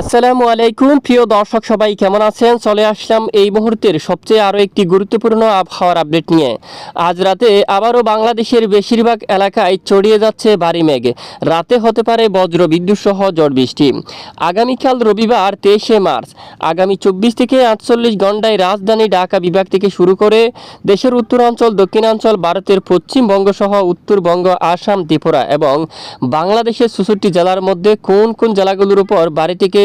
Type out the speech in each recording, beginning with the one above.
আসসালামু আলাইকুম, প্রিয় দর্শক সবাই কেমন আছেন? চলে আসলাম এই মুহূর্তের সবচেয়ে আরও একটি গুরুত্বপূর্ণ আবহাওয়ার আপডেট নিয়ে। আজ রাতে আবারও বাংলাদেশের বেশিরভাগ এলাকায় ছড়িয়ে যাচ্ছে ভারী মেঘ। রাতে হতে পারে বজ্র বিদ্যুৎ সহ ঝড় বৃষ্টি। আগামীকাল রবিবার তেইশে মার্চ। আগামী চব্বিশ থেকে আটচল্লিশ ঘন্টায় রাজধানী ঢাকা বিভাগ থেকে শুরু করে দেশের উত্তরাঞ্চল, দক্ষিণাঞ্চল, ভারতের পশ্চিমবঙ্গ সহ উত্তরবঙ্গ আসাম, ত্রিপুরা এবং বাংলাদেশের চৌষট্টি জেলার মধ্যে কোন কোন জেলাগুলোর উপর বাড়ি থেকে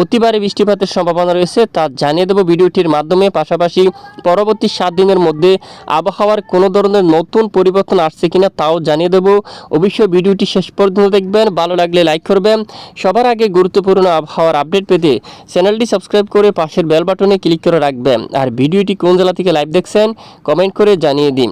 অতিবারে বৃষ্টিপাতের সম্ভাবনা রয়েছে, তা জানিয়ে দেবো ভিডিওটির মাধ্যমে। পাশাপাশি পরবর্তী সাত দিনের মধ্যে আবহাওয়ার কোনো ধরনের নতুন পরিবর্তন আসছে কিনা তাও জানিয়ে দেবো। অবশ্যই ভিডিওটি শেষ পর্যন্ত দেখবেন, ভালো লাগলে লাইক করবেন। সবার আগে গুরুত্বপূর্ণ আবহাওয়ার আপডেট পেতে চ্যানেলটি সাবস্ক্রাইব করে পাশের বেল বাটনে ক্লিক করে রাখবেন। আর ভিডিওটি কোন জেলা থেকে লাইভ দেখছেন, কমেন্ট করে জানিয়ে দিন।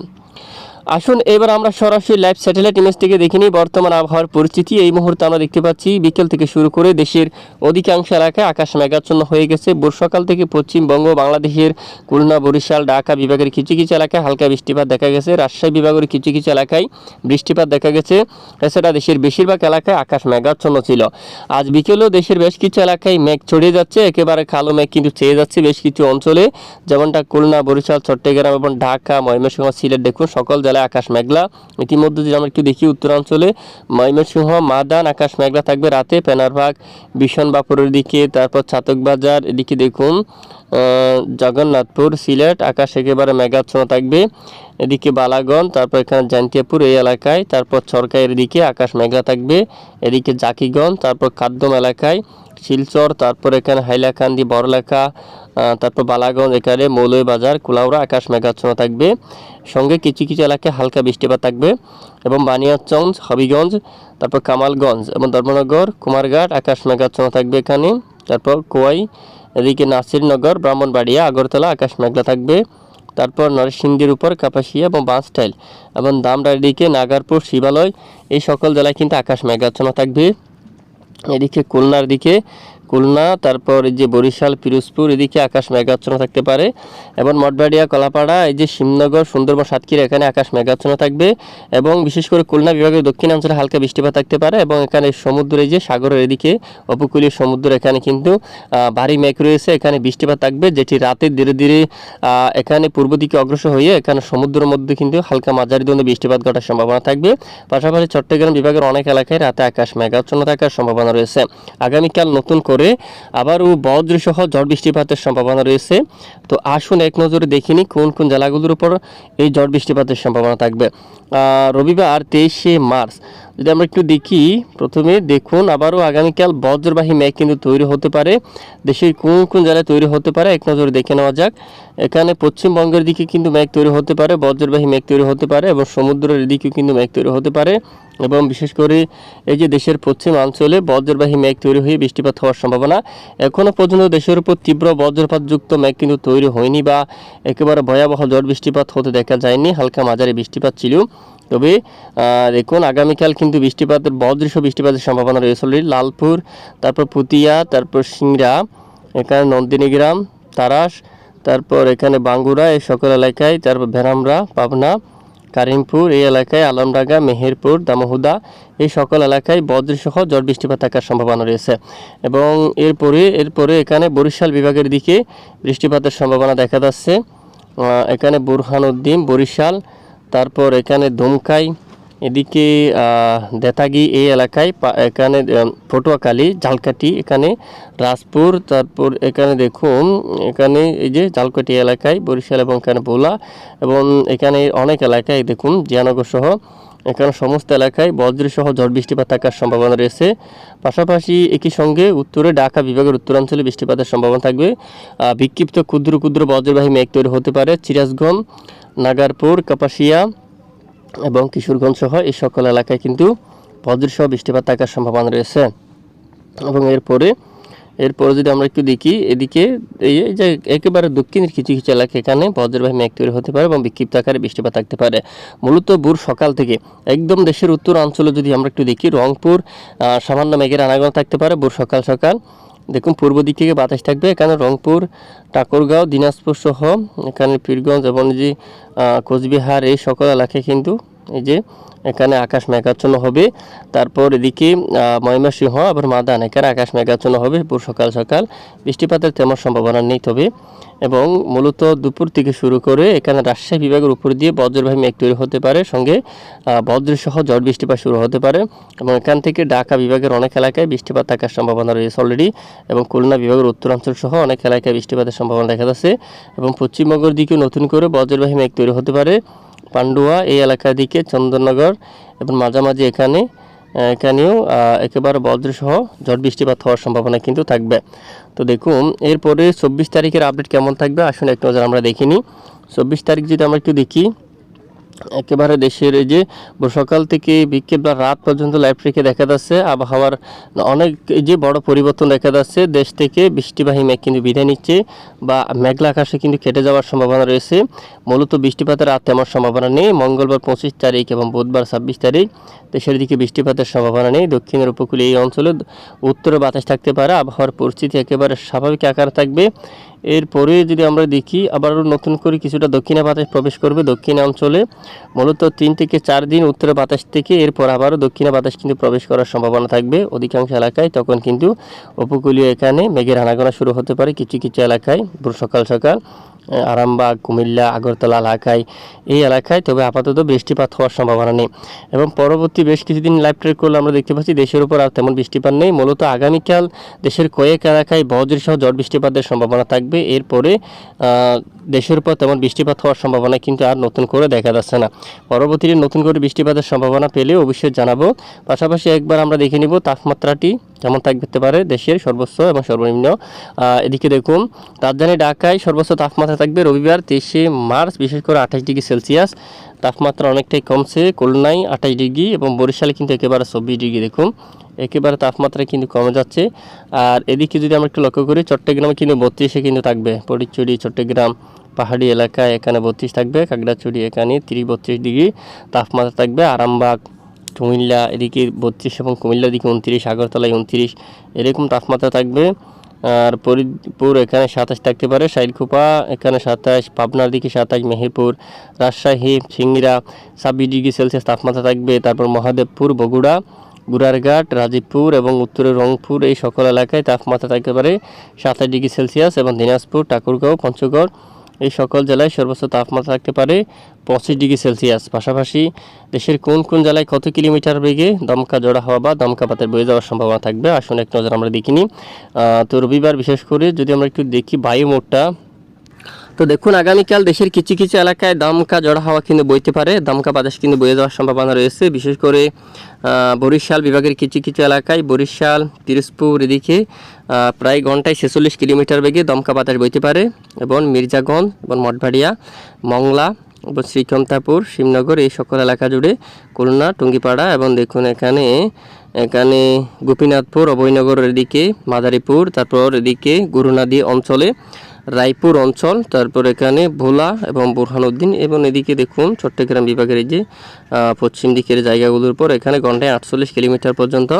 আসুন, এবার আমরা সরাসরি লাইভ স্যাটেলাইট ইমেজ থেকে দেখে নিই বর্তমান আবহাওয়ার পরিস্থিতি। এই মুহূর্তে আমরা দেখতে পাচ্ছি বিকেল থেকে শুরু করে দেশের অধিকাংশ এলাকায় আকাশ মেঘাচ্ছন্ন হয়ে গেছে। ভোর সকাল থেকে পশ্চিমবঙ্গ, বাংলাদেশের খুলনা, বরিশাল, ঢাকা বিভাগের কিছু কিছু এলাকায় হালকা বৃষ্টিপাত দেখা গেছে। রাজশাহী বিভাগের কিছু কিছু এলাকায় বৃষ্টিপাত দেখা গেছে। এছাড়া দেশের বেশিরভাগ এলাকায় আকাশ মেঘাচ্ছন্ন ছিল। আজ বিকেলেও দেশের বেশ কিছু এলাকায় মেঘ ছড়িয়ে যাচ্ছে, একেবারে কালো মেঘ কিন্তু চেয়ে যাচ্ছে বেশ কিছু অঞ্চলে। যেমনটা খুলনা, বরিশাল, চট্টগ্রাম এবং ঢাকা, ময়মনসিংহ, সিলেট, দেখুন সকল জেলায় আকাশ মেঘলা। ইতিমধ্যে যদি আমরা একটু দেখি উত্তরাঞ্চলে, ময়মনসিংহ, মাদান, আকাশ মেঘলা থাকবে রাতে। পেনারভাগ বিশনবাপুরের দিকে। তারপর ছাতকবাজার এদিকে দেখুন জগন্নাথপুর, সিলেট, আকাশ একেবারে মেঘাচ্ছন্ন থাকবে। এদিকে বালাগঞ্জ, তারপর এখানে জান্তিয়াপুর এই এলাকায়। তারপর সরকারের দিকে আকাশ মেঘলা থাকবে। এদিকে জাকিগঞ্জ, তারপর খাদ্যম এলাকায়। শিলচর, তারপর এখানে হাইলাকান্দি, বড়লেখা তারপর বালাগঞ্জ, এখানে মৌলভীবাজার, কুলাউড়া, আকাশ মেঘাচ্ছন্ন থাকবে। সঙ্গে কিছু কিছু এলাকায় হালকা বৃষ্টিপাত থাকবে এবং বানিয়াচঞ্জ, হবিগঞ্জ, তারপর কামালগঞ্জ এবং ধর্মনগর, কুমারঘাট, আকাশ মেঘাচ্ছন্ন থাকবে এখানে। তারপর কোয়াই, এদিকে নাসিরনগর, ব্রাহ্মণবাড়িয়া, আগরতলা, আকাশ মেঘলা থাকবে। তারপর নরসিংদীর উপর কাপাসিয়া এবং বাঁশটাইল এবং দামরার দিকে নাগারপুর, শিবালয়, এই সকল জেলায় কিন্তু আকাশ মেঘাচ্ছন্ন থাকবে। এদিকে খুলনার দিকে খুলনা, তারপর এই যে বরিশাল, পিরোজপুর, এদিকে আকাশ মেঘাচ্ছন্ন থাকতে পারে। এবং মঠবাড়িয়া, কলাপাড়া, এই যে শিবনগর, সুন্দরবন, সাতক্ষীরা, এখানে আকাশ মেঘাচ্ছন্ন থাকবে। এবং বিশেষ করে খুলনা বিভাগের দক্ষিণাঞ্চলে হালকা বৃষ্টিপাত থাকতে পারে এবং এখানে সমুদ্রে যে সাগরের এদিকে, উপকূলীয় সমুদ্র, এখানে কিন্তু ভারী মেঘ রয়েছে, এখানে বৃষ্টিপাত থাকবে, যেটি রাতে ধীরে ধীরে এখানে পূর্ব দিকে অগ্রসর হয়ে এখানে সমুদ্রের মধ্যে কিন্তু হালকা মাঝারি ধরনের বৃষ্টিপাত ঘটার সম্ভাবনা থাকবে। পাশাপাশি চট্টগ্রাম বিভাগের অনেক এলাকায় রাতে আকাশ মেঘাচ্ছন্ন থাকার সম্ভাবনা রয়েছে। আগামীকাল নতুন করে আবারও বজ্রসহ ঝড় বৃষ্টিপাতের সম্ভাবনা রয়েছে। তো আসুন এক নজরে দেখিনি কোন কোন জেলাগুলোর উপর এই ঝড় বৃষ্টিপাতের সম্ভাবনা থাকবে। রবিবার তেইশে মার্চ যদি আমরা একটু দেখি, প্রথমে দেখুন আবারও আগামীকাল বজ্রবাহী মেঘ কিন্তু তৈরি হতে পারে। দেশের কোন কোন জেলায় তৈরি হতে পারে এক নজরে দেখে নেওয়া যাক। এখানে পশ্চিমবঙ্গের দিকে কিন্তু মেঘ তৈরি হতে পারে, বজ্রবাহী মেঘ তৈরি হতে পারে এবং সমুদ্রের দিকেও কিন্তু মেঘ তৈরি হতে পারে এবং বিশেষ করে এই যে দেশের পশ্চিম অঞ্চলে বজ্রবাহী মেঘ তৈরি হয়ে বৃষ্টিপাত হওয়ার সম্ভাবনা। এখনও পর্যন্ত দেশের উপর তীব্র বজ্রপাতযুক্ত মেঘ কিন্তু তৈরি হয়নি বা একেবারে ভয়াবহ ঝড় বৃষ্টিপাত হতে দেখা যায়নি, হালকা মাঝারি বৃষ্টিপাত ছিল। তবে দেখুন, আগামীকাল কিন্তু বৃষ্টিপাতের, বজ্রসহ বৃষ্টিপাতের সম্ভাবনা রয়েছে অলরেডি। লালপুর, তারপর পুতিয়া, তারপর সিংড়া, এখানে নন্দিনীগ্রাম তারাস, তারপর এখানে বাঙ্গুরা, এই সকল এলাকায়, তারপর ভেরামরা, পাবনা, কারিমপুর, এই এলাকায় আলমডাঙ্গা, মেহেরপুর, দামোহুদা, এই সকল এলাকায় বজ্রসহ ঝড় বৃষ্টিপাত থাকার সম্ভাবনা রয়েছে। এবং এরপরে এরপরে এখানে বরিশাল বিভাগের দিকে বৃষ্টিপাতের সম্ভাবনা দেখা যাচ্ছে। এখানে বুরহানুদ্দিন, বরিশাল তারপর এখানে ধুমকাই এদিকে দেতাগি এই এলাকায় এখানে পটুয়াখালী ঝালকাটি এখানে রাজপুর, তারপর এখানে দেখুন, এখানে এই যে ঝালকাটি এলাকায়, বরিশাল এবং এখানে ভোলা এবং এখানে অনেক এলাকায় দেখুন, জিয়ানগর সহ এখানে সমস্ত এলাকায় বজ্রসহ ঝড় বৃষ্টিপাত থাকার সম্ভাবনা রয়েছে। পাশাপাশি একই সঙ্গে উত্তরে ঢাকা বিভাগের উত্তরাঞ্চলে বৃষ্টিপাতের সম্ভাবনা থাকবে। বিক্ষিপ্ত ক্ষুদ্র ক্ষুদ্র বজ্রবাহী মেঘ তৈরি হতে পারে সিরাজগঞ্জ, নাগারপুর, কাপাসিয়া এবং কিশোরগঞ্জ সহ এই সকল এলাকায় কিন্তু বজ্রসহ বৃষ্টিপাত থাকার সম্ভাবনা রয়েছে। এবং এরপরে এরপরে যদি আমরা একটু দেখি, এদিকে এই যে একেবারে দক্ষিণের কিছু কিছু এলাকা এখানে বজ্রবাহী মেঘ তৈরি হতে পারে এবং বিক্ষিপ্ত আকারে বৃষ্টিপাত থাকতে পারে। মূলত ভোর সকাল থেকে একদম দেশের উত্তর অঞ্চলে যদি আমরা একটু দেখি, রংপুর সামান্য মেঘের আনাগোনা থাকতে পারে ভোর সকাল সকাল। দেখুন, পূর্ব দিক থেকে বাতাস থাকবে, এখানে রংপুর, ঠাকুরগাঁও, দিনাজপুর সহ, এখানে পীরগঞ্জ, এবং যে কোচবিহার, এই সকল এলাকায় কিন্তু এই যে এখানে আকাশ মেঘাচ্ছন্ন হবে। তারপর এদিকে আহ, ময়মনসিংহ আবার মাদান এখানে আকাশ মেঘাচ্ছন্ন হবে সকাল সকাল। বৃষ্টিপাতের তেমন সম্ভাবনা নেই তবে। এবং মূলত দুপুর থেকে শুরু করে এখানে রাজশাহী বিভাগের উপর দিয়ে বজ্রবাহী মেঘ তৈরি হতে পারে। সঙ্গে বজ্রসহ ঝড় বৃষ্টিপাত শুরু হতে পারে। এবং এখান থেকে ঢাকা বিভাগের অনেক এলাকায় বৃষ্টিপাত থাকার সম্ভাবনা রয়েছে অলরেডি এবং খুলনা বিভাগের উত্তরাঞ্চল সহ অনেক এলাকায় বৃষ্টিপাতের সম্ভাবনা দেখা যাচ্ছে। এবং পশ্চিমবঙ্গের দিকে নতুন করে বজ্রবাহী মেঘ তৈরি হতে পারে। পান্ডুয়া এই এলাকা দিকে, চন্দননগর এবং মাঝামাঝি এখানে এখানেও একেবারে বজ্রসহ ঝড় বৃষ্টিপাত হওয়ার সম্ভাবনা কিন্তু থাকবে। তো দেখুন, এরপরে চব্বিশ তারিখের আপডেট কেমন থাকবে আসুন একটু আমরা দেখিনি চব্বিশ তারিখ যদি আমরা একটু দেখি একেবারে দেশের এই যে সকাল থেকে বিকেল বা রাত পর্যন্ত লাইভ রেখে দেখা যাচ্ছে। আবহাওয়ার অনেক যে বড় পরিবর্তন দেখা যাচ্ছে। দেশ থেকে বৃষ্টিবাহী মেঘ কিন্তু বিদায় নিচ্ছে বা মেঘলা আকাশে কিন্তু কেটে যাওয়ার সম্ভাবনা রয়েছে। মূলত বৃষ্টিপাতের আর তেমন সম্ভাবনা নেই। মঙ্গলবার পঁচিশ তারিখ এবং বুধবার ছাব্বিশ তারিখ দেশের দিকে বৃষ্টিপাতের সম্ভাবনা নেই। দক্ষিণের উপকূলে এই অঞ্চলে উত্তরে বাতাস থাকতে পারে। আবহাওয়ার পরিস্থিতি একেবারে স্বাভাবিক আকার থাকবে। এরপরে যদি আমরা দেখি আবারও নতুন করে কিছুটা দক্ষিণে বাতাস প্রবেশ করবে দক্ষিণ অঞ্চলে। মূলত তিন থেকে চার দিন উত্তরে বাতাস থেকে এরপর আবারও দক্ষিণে বাতাস কিন্তু প্রবেশ করার সম্ভাবনা থাকবে। অধিকাংশ এলাকায় তখন কিন্তু উপকূলীয় এখানে মেঘের আনাগোনা শুরু হতে পারে কিছু কিছু এলাকায়। সকাল সকাল আরামবাগ, কুমিল্লা, আগরতলা এলাকায়, এই এলাকায়, তবে আপাতত বৃষ্টিপাত হওয়ার সম্ভাবনা নেই। এবং পরবর্তী বেশ কিছুদিন লাইভ ট্রেক করলে আমরা দেখতে পাচ্ছি দেশের উপর আর তেমন বৃষ্টিপাত নেই। মূলত আগামীকাল দেশের কয়েক এলাকায় বজ্রসহ ঝড় বৃষ্টিপাতের সম্ভাবনা থাকবে। এরপরে দেশের উপর তেমন বৃষ্টিপাত হওয়ার সম্ভাবনা কিন্তু আর নতুন করে দেখা যাচ্ছে না। পরবর্তীতে নতুন করে বৃষ্টিপাতের সম্ভাবনা পেলে অবশ্যই জানাব। পাশাপাশি একবার আমরা দেখে নিব তাপমাত্রাটি। কেমন থাকতে পারে দেশের সর্বোচ্চ এবং সর্বনিম্ন। এদিকে দেখুন, রাজধানী ঢাকায় সর্বোচ্চ তাপমাত্রা থাকবে রবিবার তেইশে মার্চ, বিশেষ করে আঠাশ ডিগ্রি সেলসিয়াস। তাপমাত্রা অনেকটাই কমছে, খুলনায় আঠাশ ডিগ্রি এবং বরিশালে কিন্তু একেবারে চব্বিশ ডিগ্রি। দেখুন, একেবারে তাপমাত্রা কিন্তু কমে যাচ্ছে। আর এদিকে যদি আমরা একটু লক্ষ্য করি, চট্টগ্রামে কিন্তু বত্রিশে কিন্তু থাকবে। পরিচুরি চট্টগ্রাম পাহাড়ি এলাকায় এখানে বত্রিশ থাকবে কাকড়াচুরি এখানে তিরিশ, বত্রিশ ডিগ্রি তাপমাত্রা থাকবে। আরামবাগ কুমিল্লা এদিকে বত্রিশ এবং কুমিল্লার দিকে উনত্রিশ, আগরতলায় উনত্রিশ, এরকম তাপমাত্রা থাকবে। আর ফরিদপুর এখানে সাতাশ থাকতে পারে সাইডখোপা এখানে সাতাশ, পাবনার দিকে সাতাশ, মেহেরপুর, রাজশাহী, সিংড়া, ছাব্বিশ ডিগ্রি সেলসিয়াস তাপমাত্রা থাকবে। তারপর মহাদেবপুর, বগুড়া গুড়ারঘাট রাজীবপুর এবং উত্তরের রংপুর এই সকল এলাকায় তাপমাত্রা থাকতে পারে সাতাশ ডিগ্রি সেলসিয়াস এবং দিনাজপুর, ঠাকুরগাঁও, পঞ্চগড় এই সকল জেলায় সর্বোচ্চ তাপমাত্রা থাকতে পারে পঁচিশ ডিগ্রি সেলসিয়াস। পাশাপাশি দেশের কোন কোন জেলায় কত কিলোমিটার বেগে দমকা জোড়া হওয়া বা দমকা পাতের বয়ে যাওয়ার সম্ভাবনা থাকবে? আসুন এক নজর আমরা দেখিনি তো রবিবার বিশেষ করে যদি আমরা একটু দেখি বায়ু মোটটা তো দেখুন, আগামীকাল দেশের কিছু কিছু এলাকায় দমকা জড়া হাওয়া কিন্তু বইতে পারে। দমকা বাতাস কিন্তু বয়ে যাওয়ার সম্ভাবনা রয়েছে। বিশেষ করে বরিশাল বিভাগের কিছু কিছু এলাকায় বরিশাল পিরোজপুর এদিকে প্রায় ঘন্টায় ছেচল্লিশ কিলোমিটার বেগে দমকা বাতাস বইতে পারে এবং মির্জাগঞ্জ এবং মঠবাড়িয়া, মংলা এবং শ্রীকান্তাপুর, শিবনগর এই সকল এলাকা জুড়ে খুলনা, টুঙ্গিপাড়া এবং দেখুন এখানে এখানে গোপীনাথপুর, অভয়নগরের এদিকে মাদারীপুর, তারপর এদিকে, গুরুনাদি অঞ্চলে রায়পুর অঞ্চল, তারপর এখানে ভোলা এবং বোরহানুদ্দিন এবং এদিকে দেখুন চট্টগ্রাম বিভাগের এই যে পশ্চিম দিকের জায়গাগুলোর পর এখানে ঘন্টায় আটচল্লিশ কিলোমিটার পর্যন্ত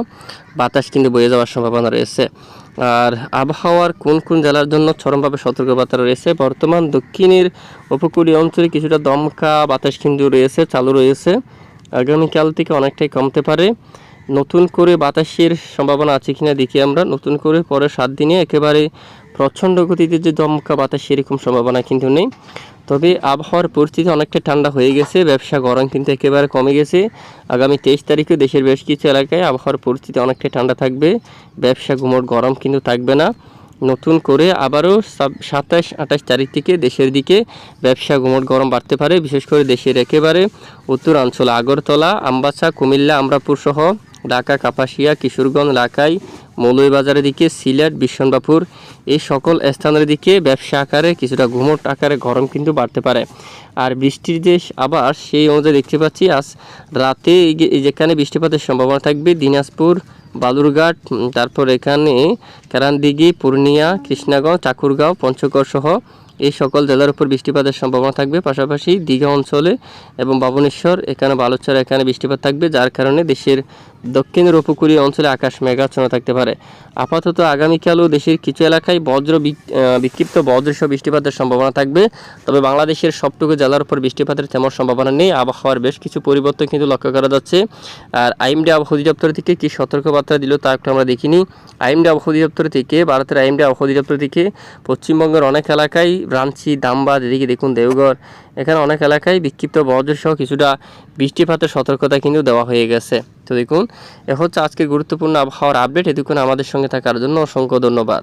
বাতাস কিন্তু বয়ে যাওয়ার সম্ভাবনা রয়েছে। আর আবহাওয়ার কোন কোন জেলার জন্য চরমভাবে সতর্কবার্তা রয়েছে? বর্তমান দক্ষিণের উপকূলীয় অঞ্চলে কিছুটা দমকা বাতাস কিন্তু রয়েছে, চালু রয়েছে। আগামীকাল থেকে অনেকটাই কমতে পারে। নতুন করে বাতাসের সম্ভাবনা আছে কিনা দেখি আমরা। নতুন করে পরে সাত দিনে একেবারে প্রচণ্ড গতিতে যে দমকা বাতাস সেরকম সম্ভাবনা কিন্তু নেই। তবে আবহাওয়ার পরিস্থিতি অনেকটা ঠান্ডা হয়ে গেছে, ব্যবসা গরম কিন্তু একেবারে কমে গেছে। আগামী তেইশ তারিখে দেশের বেশ কিছু এলাকায় আবহাওয়ার পরিস্থিতি অনেকটা ঠান্ডা থাকবে, ব্যবসা গুমোট গরম কিন্তু থাকবে না। নতুন করে আবারও সাতাশ, আঠাশ তারিখ থেকে দেশের দিকে ব্যবসা গুমট গরম বাড়তে পারে, বিশেষ করে দেশের একেবারে উত্তরাঞ্চল, আগরতলা, আমবাসা, কুমিল্লা, আমরাপুর সহ ঢাকা, কাপাসিয়া, কিশোরগঞ্জ ঢাকায় মৌলভীবাজারের দিকে সিলেট বিশ্বনবাপুর এই সকল স্থানের দিকে ব্যবসা আকারে কিছুটা ঘুমট আকারে গরম কিন্তু বাড়তে পারে। আর বৃষ্টির যে আবার সেই অনুযায়ী দেখতে পাচ্ছি, আজ রাতে যেখানে বৃষ্টিপাতের সম্ভাবনা থাকবে, দিনাজপুর, বালুরঘাট তারপর এখানে কারানদিঘি, পূর্ণিয়া, কৃষ্ণাগঞ্জ চাকুরগাঁও পঞ্চগড় সহ এই সকল জেলার উপর বৃষ্টিপাতের সম্ভাবনা থাকবে। পাশাপাশি দীঘা অঞ্চলে এবং বাবনেশ্বর এখানে বালুচর এখানে বৃষ্টিপাত থাকবে, যার কারণে দেশের দক্ষিণের উপকূলীয় অঞ্চলে আকাশ মেঘাচ্ছন্ন থাকতে পারে। আপাতত আগামীকালও দেশের কিছু এলাকায় বজ্র বিক্ষিপ্ত বজ্রসহ বৃষ্টিপাতের সম্ভাবনা থাকবে। তবে বাংলাদেশের সবটুকু জেলার উপর বৃষ্টিপাতের তেমন সম্ভাবনা নেই। আবহাওয়ার বেশ কিছু পরিবর্তন কিন্তু লক্ষ্য করা যাচ্ছে। আর আইএমডি আবহাওয়া অধিদপ্তর থেকে কি সতর্কবার্তা দিল তা একটু আমরা দেখিনি। আইএমডি আবহাওয়া অধিদপ্তর থেকে, ভারতের আইএমডি আবহাওয়া অধিদপ্তর থেকে পশ্চিমবঙ্গের অনেক এলাকায় রাঞ্চি দামবাদ, এদিকে দেখুন দেওঘর এখানে অনেক এলাকায় বিক্ষিপ্ত বজ্রসহ কিছুটা বৃষ্টিপাতের সতর্কতা কিন্তু দেওয়া হয়ে গেছে। তো দেখুন, এ হচ্ছে আজকে গুরুত্বপূর্ণ আবহাওয়ার আপডেট এতক্ষণ আমাদের সঙ্গে থাকার জন্য অসংখ্য ধন্যবাদ।